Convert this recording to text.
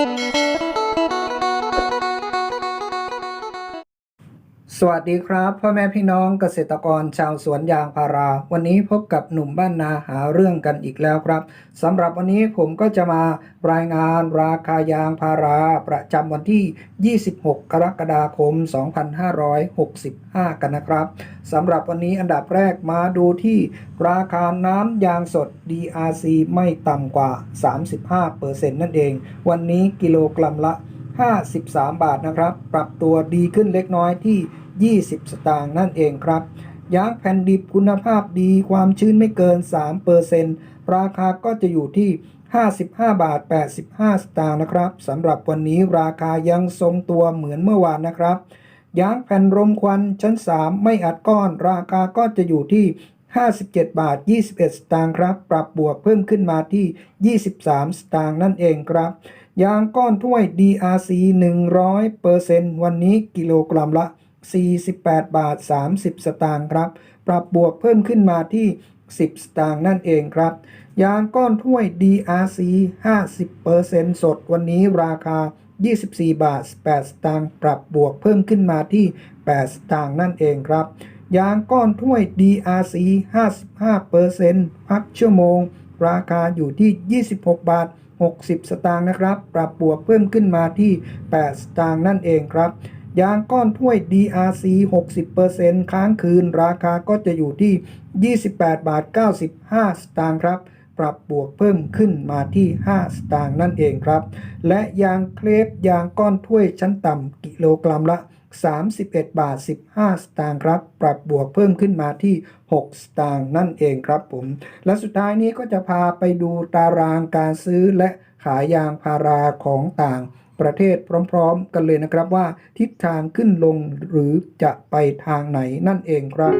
Música สวัสดีครับพ่อแม่พี่น้องเกษตรกรชาวสวนยางพารา วันนี้พบกับหนุ่มบ้านนาหาเรื่องกันอีกแล้วครับสำหรับวันนี้ผมก็จะมารายงานราคายางพาราประจำวันที่ 26 กรกฎาคม 2565 กันนะครับสำหรับวันนี้อันดับแรกมาดูที่ราคาน้ำยางสด DRC ไม่ต่ำกว่า 35%นั่นเอง วันนี้กิโลกรัมละ 53 บาทนะครับ ปรับตัวดีขึ้นเล็กน้อยที่ 20 สตางค์นั่นเองครับยางแผ่นดิบคุณภาพดีความชื้นไม่เกิน 3%ราคาก็จะอยู่ที่ 55 บาท 85 สตางค์นะครับสำหรับวันนี้ราคายังทรงตัวเหมือนเมื่อวานนะครับยางแผ่นรมควันชั้น 3 ไม่อัดก้อน ราคาก็จะอยู่ที่ 57 บาท 21 สตางค์ครับ ปรับบวกเพิ่มขึ้นมาที่ 23 สตางค์นั่นเองครับ ยางก้อนถ้วย DRC 100%วันนี้กิโลกรัมละ 48 บาท 30 สตางค์ครับ ปรับบวกเพิ่มขึ้นมาที่ 10 สตางค์นั่นเองครับ ยางก้อนถ้วย DRC 50%สดวันนี้ราคา 24 บาท 8 สตางค์ปรับบวกเพิ่มขึ้นมาที่ 8 สตางค์นั่นเองครับ ยางก้อนถ้วย DRC 55%พักชั่วโมง ราคาอยู่ที่ 26 บาท 60 สตางค์นะครับ ปรับบวกเพิ่มขึ้นมาที่ 8 สตางค์นั่นเองครับยางก้อนถ้วย DRC 60%ค้างคืน ราคาก็จะอยู่ที่ 28 บาท 95 สตางค์ครับ ปรับบวกเพิ่มขึ้นมาที่ 5 สตางค์นั่นเองครับ และยางเคลปยางก้อนถ้วยชั้นต่ำกิโลกรัมละ 31 บาท 15 สตางค์ครับ ปรับบวกเพิ่มขึ้นมาที่ 6 สตางค์นั่นเองครับผม และสุดท้ายนี้ก็จะพาไปดูตารางการซื้อและขายยางพาราของต่างประเทศพร้อมๆ กันเลยนะครับว่าทิศทางขึ้นลงหรือจะไปทางไหนนั่นเองครับ